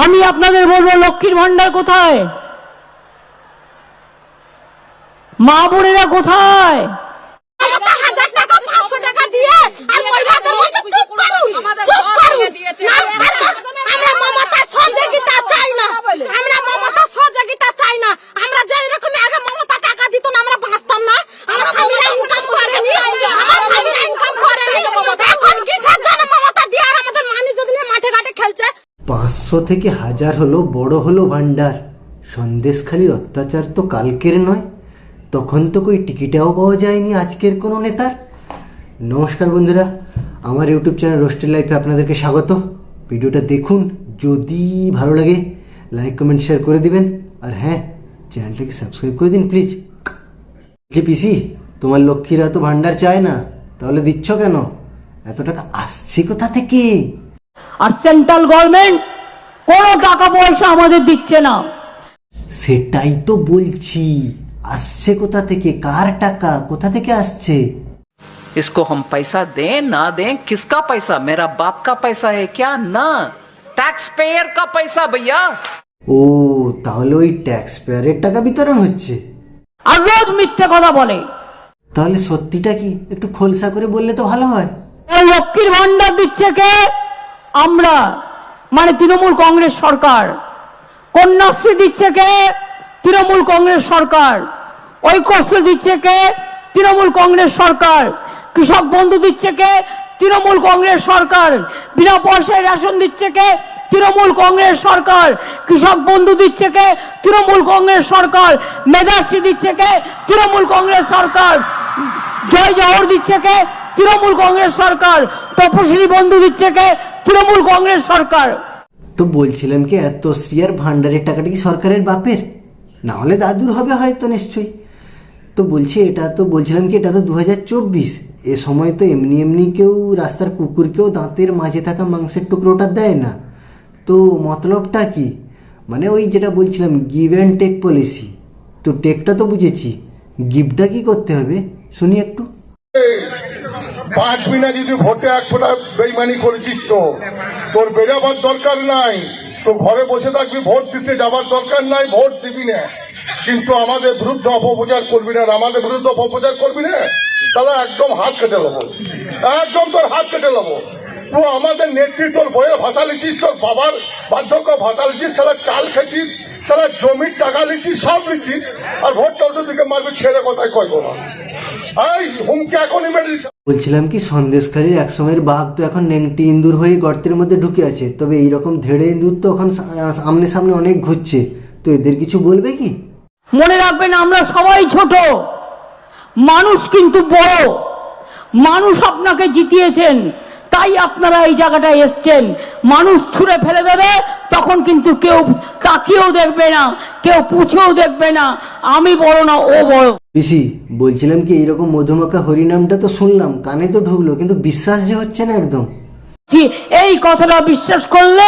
আমি আপনাদের বলব লক্ষ্মীর ভান্ডার কোথায়? মা বোনেরা কোথায়? হাজার টাকা পাঁচশো টাকা দিয়ে আর মহিলাদের চুপ করুন চুপ করুন না, আমরা মমতা সহযোগিতা চাই না আমরা মমতা সহযোগিতা চাই না আমরা যে এরকম আগে মমতা টাকা দিত না আমরা বাঁচতাম না আমার স্বামীরা ইনকাম করেনি আমার স্বামীরা ইনকাম করেনি এখন কিসের জন্য মমতা দিয়ে আর আমাদের মানি যদি নিয়ে মাঠে ঘাটে খেলছে পাঁচশো থেকে হাজার হলো, বড় হলো ভান্ডার সন্দেশখালির অত্যাচার তো কালকের নয়। তখন তো কই টিকিটাও পাওয়া যায়নি আজকের কোনো নেতার। নমস্কার বন্ধুরা, আমার ইউটিউব চ্যানেল রোস্টের লাইফে আপনাদেরকে স্বাগত। ভিডিওটা দেখুন, যদি ভালো লাগে, লাইক, কমেন্ট, শেয়ার করে দিবেন। আর হ্যাঁ চ্যানেলটাকে সাবস্ক্রাইব করে দিন, প্লিজ। যে পিসি, তোমার লক্ষ্মীরা তো ভান্ডার চায় না, তাহলে দিচ্ছ কেন? এত টাকা আসছে কোথা থেকে? আর সেন্ট্রাল গভর্নমেন্ট কোনো টাকা পয়সা আমাদের দিচ্ছে না সেটাই তো বলছি আসছে কোথা থেকে কার টাকা কোথা থেকে আসছে इसको हम पैसा दें ना दें किसका पैसा मेरा बाप का पैसा है क्या ना टैक्स पेयर का पैसा भैया ও তাহলে ওই ট্যাক্স পেয়ারের টাকা বিতরণ হচ্ছে আর রোজ মিথ্যে কথা বলে তাহলে সত্যিটা কি একটু খোলসা করে বললে তো ভালো হয় এই লক্ষ্মীর ভান্ডার দিচ্ছে কে আমরা মানে তৃণমূল কংগ্রেস সরকার, কন্যাশ্রী দিচ্ছে কে? তৃণমূল কংগ্রেস সরকার। ঐক্যশ্রী দিচ্ছে কে? তৃণমূল কংগ্রেস সরকার। কৃষক বন্ধু দিচ্ছে কে? তৃণমূল কংগ্রেস সরকার। বিনা পয়সায় রেশন দিচ্ছে কে? তৃণমূল কংগ্রেস সরকার। কৃষক বন্ধু দিচ্ছে কে? তৃণমূল কংগ্রেস সরকার। মেধাশ্রী দিচ্ছে কে? তৃণমূল কংগ্রেস সরকার। জয় জহর দিচ্ছে কে? তৃণমূল কংগ্রেস সরকার। তপশিলি বন্ধু দিচ্ছে কে? তৃণমূল কংগ্রেস সরকার। তো বলছিলাম কি এত শ্রিয়ার ভান্ডারের টাকাটা কি সরকারের বাপের? না হলে দাদুর হবে হয়তো নিশ্চয়ই। তো বলছি এটা তো বলছিলাম কি এটা তো দু হাজার চব্বিশ। এ সময় তো এমনি এমনি কেউ রাস্তার কুকুরকেও দাঁতের মাঝে থাকা মাংসের টুকরোটা দেয় না। তো মতলবটা কি? মানে ওই যেটা বলছিলাম গিভ অ্যান্ড টেক পলিসি তো টেকটা তো বুঝেছি। গিফটটা কি করতে হবে? শুনি একটু। পাঁচ মিনা যদি ভোটে এক ফোঁটা বেইমানি করেছিস তো, তোর বেরোবার দরকার নাই। তো ঘরে বসে থাকবি, ভোট দিতে যাবার দরকার নাই, ভোট দিবি না। কিন্তু আমাদের বিরুদ্ধে অপপ্রচার করবি না আমাদের বিরুদ্ধে অপপ্রচার করবি না, তাহলে একদম হাত কেটে নেব একদম তোর হাত কেটে নেব তুই আমাদের নেত্রী তোর বইয়ের ভাষা লিখিস, তোর বাবার বার্ধক্য ভাষা লিখিস, সারা চাল খেছিস সারা জমির টাকা লিখিস, সব লিখিস, আর ভোটটা ওদের দিকে মারবি ছেড়ে কথায় কয় না। এই হুমকি এখনই মেরে দিতে বলছিলাম কি, সন্দেশখালীর এক সময়ের বাঘ তো এখন নেংটি ইন্দুর হয়ে গর্তের মধ্যে ঢুকে আছে। তবে এইরকম ধেড়ে ইন্দুর তো এখন সামনে সামনে অনেক ঘুরছে। তো এদের কিছু বলবে কি? মনে রাখবেন, আমরা সবাই ছোট। মানুষ কিন্তু বড়। মানুষ আপনাকে জিতিয়েছেন, তাই আপনারা এই জায়গাটায় এসছেন। মানুষ ছুঁড়ে ফেলে দেবে, তখন কিন্তু কেউ তাকিয়েও দেখবে না, কেউ পুছেও দেখবে না। আমি বড় না, ও বড়। পিসি, বলছিলাম কি এইরকম মধুমাখা হরিনামটা তো শুনলাম, কানে তো ঢুকলো, কিন্তু বিশ্বাস যে হচ্ছে না একদম। এই কথাটা বিশ্বাস করলে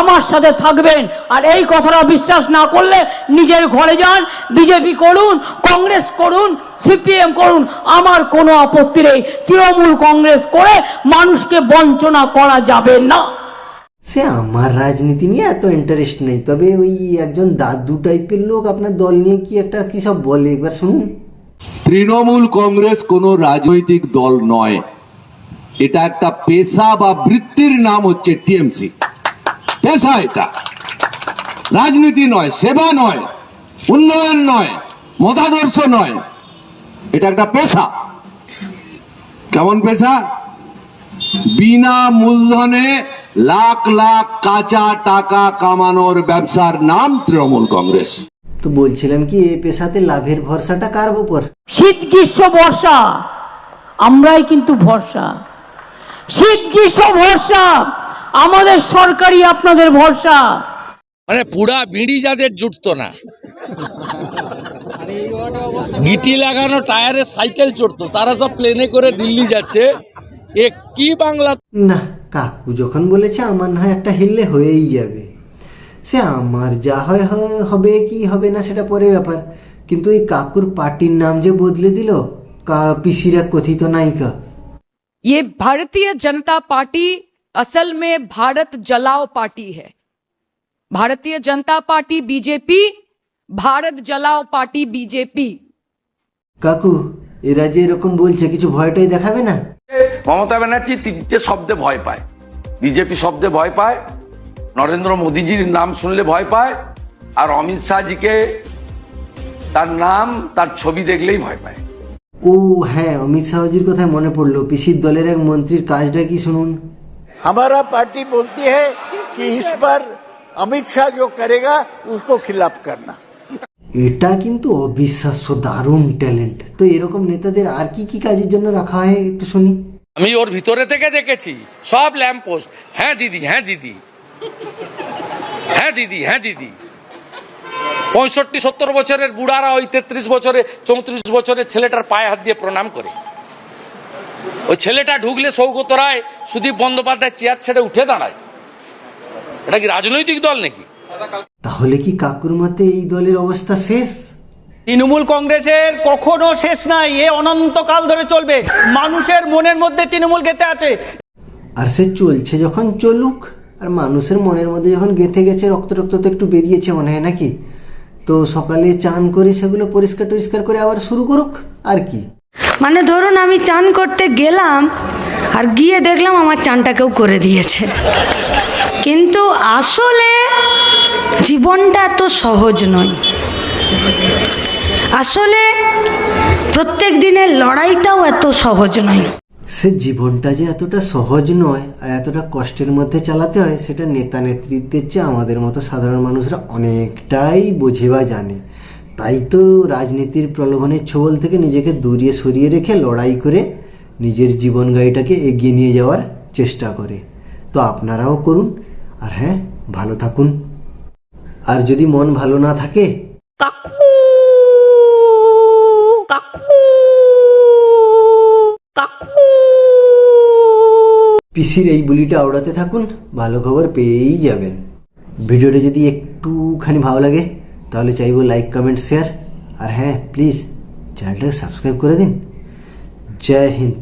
আমার সাথে থাকবেন, আর এই কথাটা বিশ্বাস না করলে নিজের ঘরে যান, বিজেপি করুন, কংগ্রেস করুন, সিপিএম করুন, আমার কোনো আপত্তি নেই। তৃণমূল কংগ্রেস করে মানুষকে বঞ্চনা করা যাবে না। সে আমার রাজনীতি নিয়ে এত ইন্টারেস্ট নেই, তবে ওই একজন দাদু টাইপের লোক আপনার দল নিয়ে কি একটা, কি সব বলে? একবার শুনুন। তৃণমূল কংগ্রেস কোনো রাজনৈতিক দল নয়। এটা একটা পেশা বা বৃত্তির নাম হচ্ছে টিএমসি। পেশা এটা। রাজনীতি নয়, সেবা নয়, উন্নয়ন নয়, মতাদর্শ নয়। এটা একটা পেশা। কেমন পেশা? বিনা মূলধনে লাখ লাখ কাঁচা টাকা কামানোর ব্যবসার নাম তৃণমূল কংগ্রেস। তো বলছিলাম কি এই পেশাতে লাভের ভরসাটা কার উপর? শীত গ্রীষ্ম বর্ষা আমরাই কিন্তু ভরসা। শীত গ্রীষ্ম ভরসা আমাদের সরকারি আপনাদের ভরসা। মানে পুরা বিড়ি যাদের জুটতো না। গিটি লাগানো টায়ারে সাইকেল চড়তো তারা সব প্লেনে করে দিল্লি যাচ্ছে। এ কি বাংলা না কাকু যখন বলেছে আমার না হয় একটা হিললে হয়েই যাবে সে আমার যা হয় হয়- হবে কি হবে না সেটা পরে ব্যাপার কিন্তু এই কাকুর পার্টির নাম যে বদলে দিল কা পিসিরা কথিত নায়িকা ये भारतीय जनता पार्टी असल में भारत जलाओ पार्टी है भारतीय जनता पार्टी बीजेपी भारत जलाओ पार्टी बीजेपी কাকু এরা যে এরকম বলছে কিছু ভয়টাই দেখাবে না মমতা ব্যানার্জি তিনটে শব্দে ভয় পায় বিজেপি শব্দে ভয় পায় নরেন্দ্র মোদীজির নাম শুনলে ভয় পায় আর অমিত শাহজিকে তার নাম তার ছবি দেখলেই ভয় পায় ও হ্যাঁ অমিত শাহজির কথায় মনে পড়লো পিসির দলের এক মন্ত্রীর কাজটা কি শুনুন हमारा पार्टी बोलती है कि इस पर अमित शाह जो करेगा उसको खिलाफ करना এটা কিন্তু অবিশ্বাস্য, দারুণ ট্যালেন্ট তো এরকম নেতাদের আর কি কি কাজের জন্য রাখা হয় একটু শুনি? আমি ওর ভিতরে থেকে দেখেছি। সব ল্যাম্প পোস্ট। হ্যাঁ দিদি হ্যাঁ দিদি। হ্যাঁ দিদি হ্যাঁ দিদি। পঁয়ষট্টি, সত্তর বছরের বুড়ারা ওই তেত্রিশ বছরে, চৌত্রিশ বছরের ছেলেটার পায়ে হাত দিয়ে প্রণাম করে। ওই ছেলেটা ঢুকলে সৌগত রায় সুদীপ বন্দ্যোপাধ্যায় চেয়ার ছেড়ে উঠে দাঁড়ায়। এটা কি রাজনৈতিক দল নাকি? তাহলে কি কাকুর মতে এই দলের অবস্থা শেষ? তৃণমূল কংগ্রেসের কখনো শেষ নাই এ অনন্তকাল ধরে চলবে। মানুষের মনের মধ্যে তৃণমূল গেতে আছে। আর সে চলছে যখন চলুক আর মানুষের মনের মধ্যে যখন গেঁথে গেছে রক্ত রক্ত তো একটু বেরিয়েছে মনে হয় নাকি? তো সকালে চান করে সেগুলো পরিষ্কার টরিষ্কার করে আবার শুরু করুক আর কি? মানে ধরুন আমি চান করতে গেলাম আর গিয়ে দেখলাম আমার চানটা কেউ করে দিয়েছে। কিন্তু আসলে জীবনটা এত সহজ নয়। আসলে প্রত্যেক দিনের লড়াইটাও এত সহজ নয়। সে জীবনটা যে এতটা সহজ নয় আর এতটা কষ্টের মধ্যে চালাতে হয়, সেটা নেতা নেতৃত্বের চেয়ে আমাদের মতো সাধারণ মানুষরা অনেকটাই বোঝে বা জানে। তাই তো রাজনীতির প্রলোভনের ছোবল থেকে নিজেকে দূরিয়ে সরিয়ে রেখে লড়াই করে নিজের জীবন গাড়িটাকে এগিয়ে নিয়ে যাওয়ার চেষ্টা করে। তো আপনারাও করুন আর হ্যাঁ ভালো থাকুন। আর যদি মন ভালো না থাকে? কাকু কাকু কাকু। পিসির এই বুলিটা আওড়াতে থাকুন ভালো খবর পেয়েই যাবেন। ভিডিওটা যদি একটুখানি ভালো লাগে তাহলে চাইব লাইক কমেন্ট শেয়ার আর হ্যাঁ প্লিজ চ্যানেলটাকে সাবস্ক্রাইব করে দিন। জয় হিন্দ।